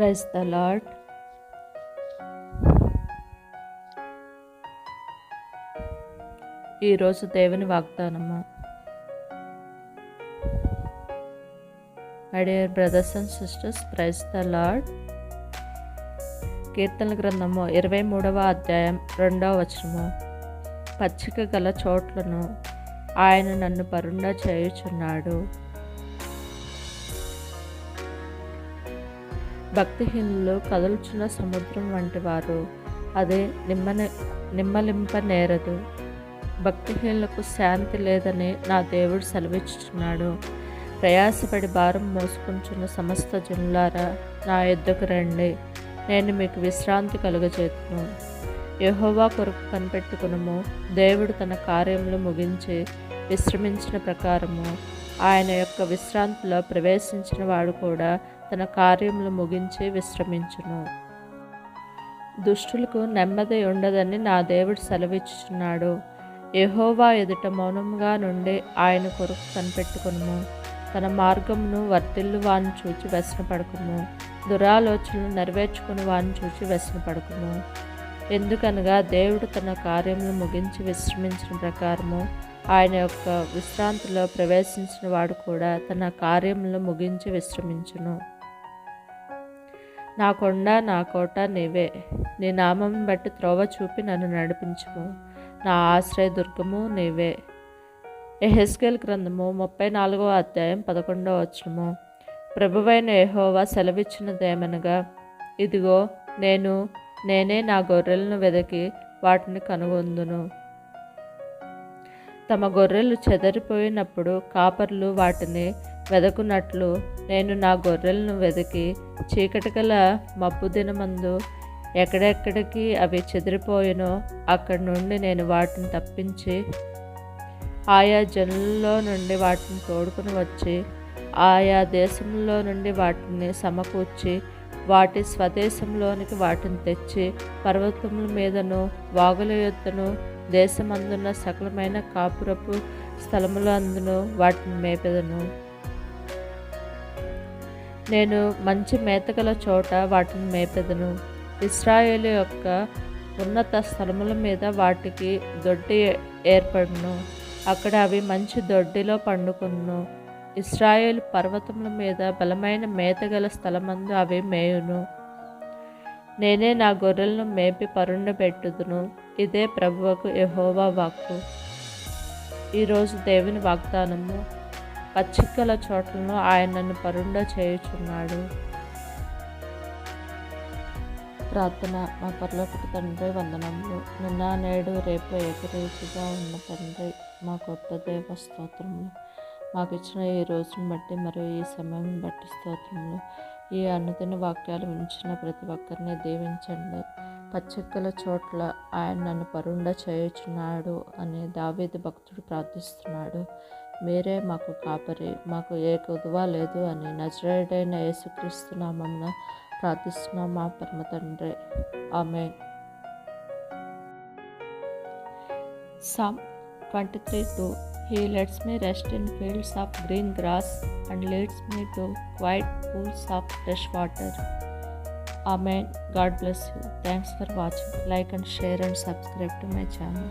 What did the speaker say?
Praise the lord ఈరోజు దేవుని వాగ్దానము. My dear brothers and sisters praise the Lord కీర్తన గ్రంథము ఇరవై మూడవ అధ్యాయం రెండవ వచనము. పచ్చిక గల చోట్లను ఆయన నన్ను పరుండా చేయుచున్నాడు. భక్తిహీనులు కదులుచున్న సముద్రం వంటి వారు. అదే నిమ్మని నిమ్మలింప నేరదు భక్తిహీనులకు శాంతి లేదని నా దేవుడు సెలవిచ్చుచున్నాడు. ప్రయాసపడి భారం మోసుకుంటున్న సమస్త జనులారా నా ఎద్దుకు రండి. నేను మీకు విశ్రాంతి కలుగజేతును యహోవా కొరకు కనిపెట్టుకునము. దేవుడు తన కార్యములు ముగించి విశ్రమించిన ప్రకారము. ఆయన యొక్క విశ్రాంతిలో ప్రవేశించిన వాడు కూడా తన కార్యములు ముగించి విశ్రమించును. దుష్టులకు నెమ్మది ఉండదని నా దేవుడు సెలవిచ్చుచున్నాడు. యహోవా ఎదుట మౌనంగా నుండి ఆయన కొరకు కనిపెట్టుకును తన మార్గమును వర్తిల్లు వాని చూచి వ్యసనపడకము. దురాలోచనలు నెరవేర్చుకుని వాని చూచి వ్యసనపడకము. ఎందుకనగా దేవుడు తన కార్యములు ముగించి విశ్రమించిన ప్రకారము ఆయన యొక్క విశ్రాంతిలో ప్రవేశించిన వాడు కూడా తన కార్యములు ముగించి విశ్రమించును. నా కొండ నా కోట నీవే. నీ నామం బట్టి త్రోవ చూపి నన్ను నడిపించుము. నా ఆశ్రయ దుర్గము నీవే. ఎహెస్కేల్ గ్రంథము ముప్పై నాలుగవ అధ్యాయం పదకొండవ వచనము. ప్రభువైన ఎహోవా సెలవిచ్చినదేమనగా ఇదిగో నేను నేనే నా గొర్రెలను వెదకి వాటిని కనుగొందును. తమ గొర్రెలు చెదరిపోయినప్పుడు కాపర్లు వాటిని వెదకున్నట్లు నేను నా గొర్రెలను వెతికి చీకటి గల మబ్బు దినమందు ఎక్కడెక్కడికి అవి చెదిరిపోయినో అక్కడి నుండి నేను వాటిని తప్పించి ఆయా జనుల్లో నుండి వాటిని తోడుకుని వచ్చి ఆయా దేశంలో నుండి వాటిని సమకూర్చి వాటి స్వదేశంలోనికి వాటిని తెచ్చి పర్వతముల మీదను వాగుల యొద్దను దేశమందున్న సకలమైన కాపురపు స్థలములందును వాటిని మేపెదను. నేను మంచి మేతగల చోట వాటిని మేపెదను. ఇస్రాయేల్ యొక్క ఉన్నత స్థలముల మీద వాటికి దొడ్డి ఏర్పడును. అక్కడ అవి మంచి దొడ్డిలో పండుకును ఇస్రాయేల్ పర్వతముల మీద బలమైన మేతగల స్థలమందు అవి మేయును. నేనే నా గొర్రెలను మేపి పరుండబెట్టుదును. ఇదే ప్రభువకు యహోవా వాక్కు. ఈరోజు దేవుని వాగ్దానము పచ్చికల చోట్లను ఆయన నన్ను పరుండ చేయుచున్నాడు. ప్రార్థన మా పర్లోకి తండ్రి వందనములు. నిన్న నేడు రేపు ఏకరీతిగా ఉన్న తండ్రి మా కొత్త దేవ స్తోత్రములు. మాకు ఇచ్చిన ఈ రోజును బట్టి మరియు ఈ సమయం బట్టి స్తోత్రములు. ఈ అనుదిన వాక్యాలు ఉంచిన ప్రతి ఒక్కరిని దీవించండి. పచ్చిక్కల చోట్ల ఆయన నన్ను పరుండ చేయుచున్నాడు అని దావేది భక్తుడు ప్రార్థిస్తున్నాడు. మీరే మాకు కాపరి మాకు ఏ కొదువ లేదు అని నజరేడైన యేసుక్రీస్తు నామమున ప్రార్థిస్తున్నాం మా పరమ తండ్రి. ఆమె psalm twenty three two He lets me rest in fields of green grass and leads me to quiet pools of fresh water. Amen. God bless you. Thanks for watching. Like and share and subscribe to my channel.